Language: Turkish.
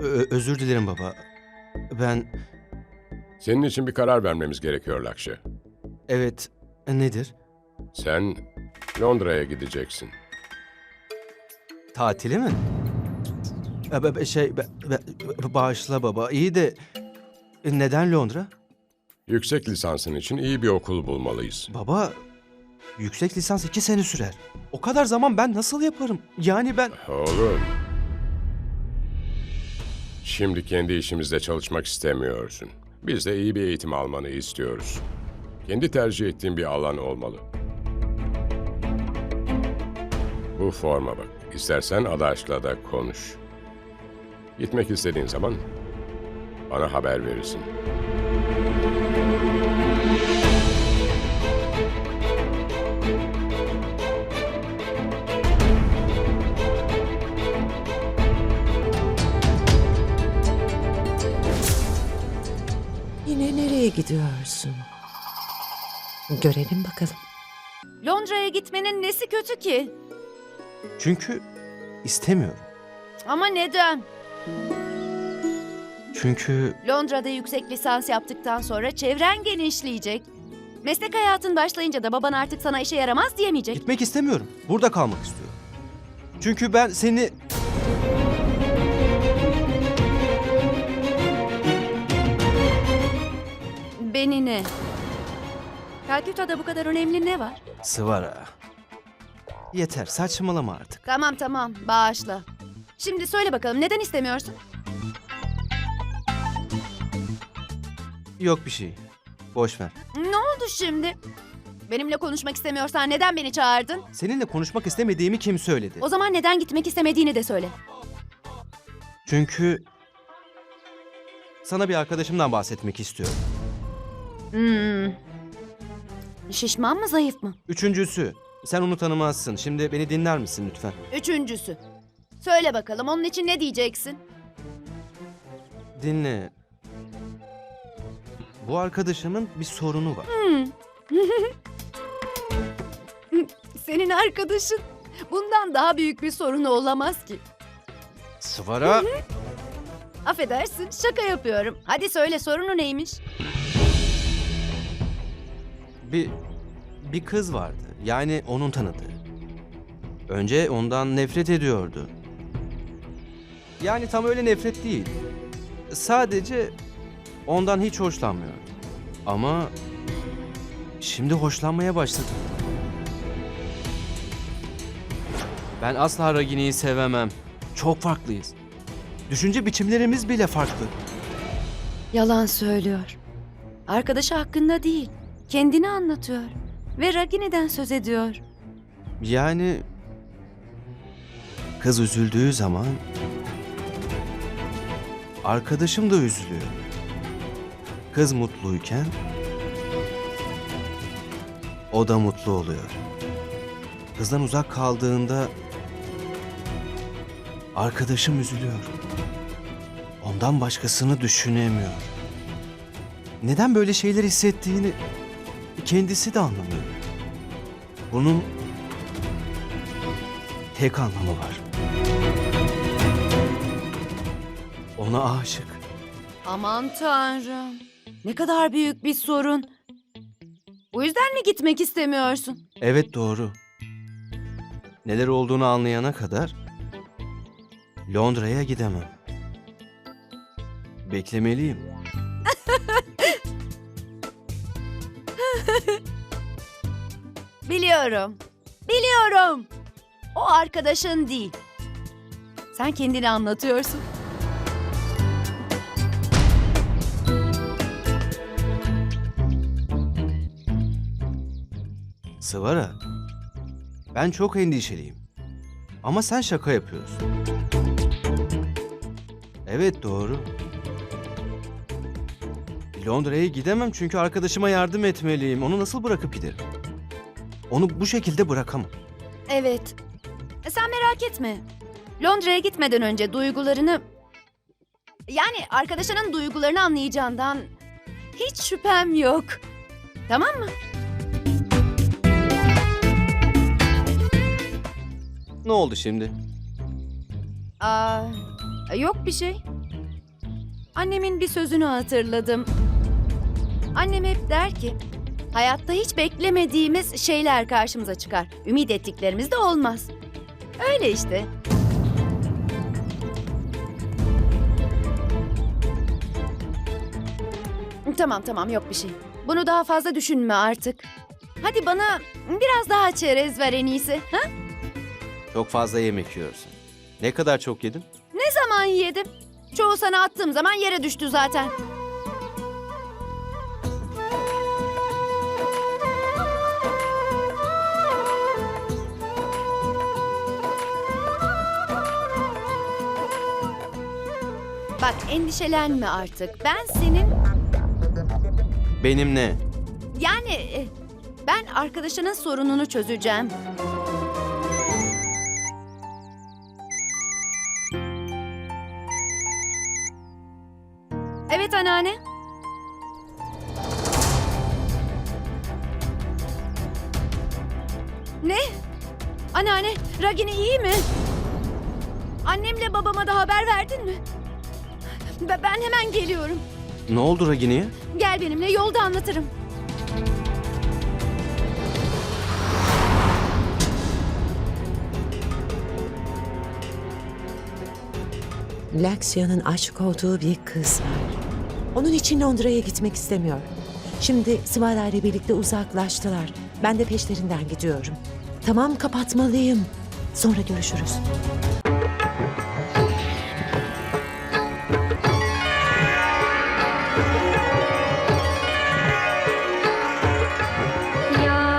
Ö- özür dilerim baba. Ben Senin için bir karar vermemiz gerekiyor Lakşe. evet nedir? Sen Londra'ya gideceksin. Tatili mi? E, be- be- Şey be- be- bağışla baba. İyi de e, neden Londra? Yüksek lisansın için iyi bir okul bulmalıyız. Baba yüksek lisans iki sene sürer. O kadar zaman ben nasıl yaparım? Yani ben Oğlum. Şimdi kendi işimizde çalışmak istemiyorsun. Biz de iyi bir eğitim almanı istiyoruz. Kendi tercih ettiğin bir alan olmalı. Bu forma bak. İstersen Adaş'la da konuş. Gitmek istediğin zaman bana haber verirsin. Gidiyorsun? Görelim bakalım. Londra'ya gitmenin nesi kötü ki? çünkü istemiyorum. Ama neden? Çünkü Londra'da yüksek lisans yaptıktan sonra çevren genişleyecek. Meslek hayatın başlayınca da baban artık sana işe yaramaz diyemeyecek. gitmek istemiyorum. Burada kalmak istiyorum. Çünkü ben seni Beni ne? Kalküta'da bu kadar önemli ne var? Sıvara. Yeter saçmalama artık. Tamam tamam bağışla. Şimdi söyle bakalım neden istemiyorsun? Yok bir şey. Boş ver. Ne oldu şimdi? Benimle konuşmak istemiyorsan neden beni çağırdın? Seninle konuşmak istemediğimi kim söyledi? O zaman neden gitmek istemediğini de söyle. Çünkü sana bir arkadaşımdan bahsetmek istiyorum. Hmm. Şişman mı zayıf mı? Üçüncüsü, sen onu tanımazsın. Şimdi beni dinler misin lütfen? Üçüncüsü. Söyle bakalım onun için ne diyeceksin? Dinle. Bu arkadaşımın bir sorunu var. Senin arkadaşın. Bundan daha büyük bir sorunu olamaz ki. Sıvara. Affedersin şaka yapıyorum. Hadi söyle sorunu neymiş? Bir bir kız vardı. Yani onun tanıdığı. Önce ondan nefret ediyordu. Yani tam öyle nefret değil. Sadece ondan hiç hoşlanmıyordu. Ama şimdi hoşlanmaya başladı. Ben asla Ragini'yi sevemem. Çok farklıyız. Düşünce biçimlerimiz bile farklı. Yalan söylüyor. Arkadaşı hakkında değil. Kendini anlatıyor. Ve Ragini'den söz ediyor. Yani kız üzüldüğü zaman arkadaşım da üzülüyor. Kız mutluyken o da mutlu oluyor. Kızdan uzak kaldığında arkadaşım üzülüyor. Ondan başkasını düşünemiyor. Neden böyle şeyler hissettiğini kendisi de anlamıyor. Bunun tek anlamı var. Ona aşık. Aman tanrım. Ne kadar büyük bir sorun. Bu yüzden mi gitmek istemiyorsun? Evet doğru. Neler olduğunu anlayana kadar Londra'ya gidemem. Beklemeliyim. Biliyorum. Biliyorum. O arkadaşın değil. Sen kendini anlatıyorsun. Sıvara. Ben çok endişeliyim. Ama sen şaka yapıyorsun. Evet doğru. Londra'ya gidemem çünkü arkadaşıma yardım etmeliyim. Onu nasıl bırakıp giderim? Onu bu şekilde bırakamam. Evet. E, Sen merak etme. Londra'ya gitmeden önce duygularını... Yani arkadaşının duygularını anlayacağından hiç şüphem yok. Tamam mı? Ne oldu şimdi? Aa, yok bir şey. Annemin bir sözünü hatırladım. Annem hep der ki, hayatta hiç beklemediğimiz şeyler karşımıza çıkar. Ümit ettiklerimiz de olmaz. Öyle işte. Tamam tamam yok bir şey. Bunu daha fazla düşünme artık. Hadi bana biraz daha çerez ver en iyisi. Ha? Çok fazla yemek yiyorsun. Ne kadar çok yedin? Ne zaman yedim? Çoğu sana attığım zaman yere düştü zaten. Bak endişelenme artık. Ben senin Benim ne? yani e, ben arkadaşının sorununu çözeceğim. Evet anneanne. Ne? Anneanne, Ragini iyi mi? Annemle babama da haber verdin mi? Be- Ben hemen geliyorum. Ne oldu Ragini'ye? Gel benimle yolda anlatırım. Laksia'nın aşık olduğu bir kız var. Onun için Londra'ya gitmek istemiyor. Şimdi Svara ile birlikte uzaklaştılar. Ben de peşlerinden gidiyorum. Tamam kapatmalıyım. Sonra görüşürüz.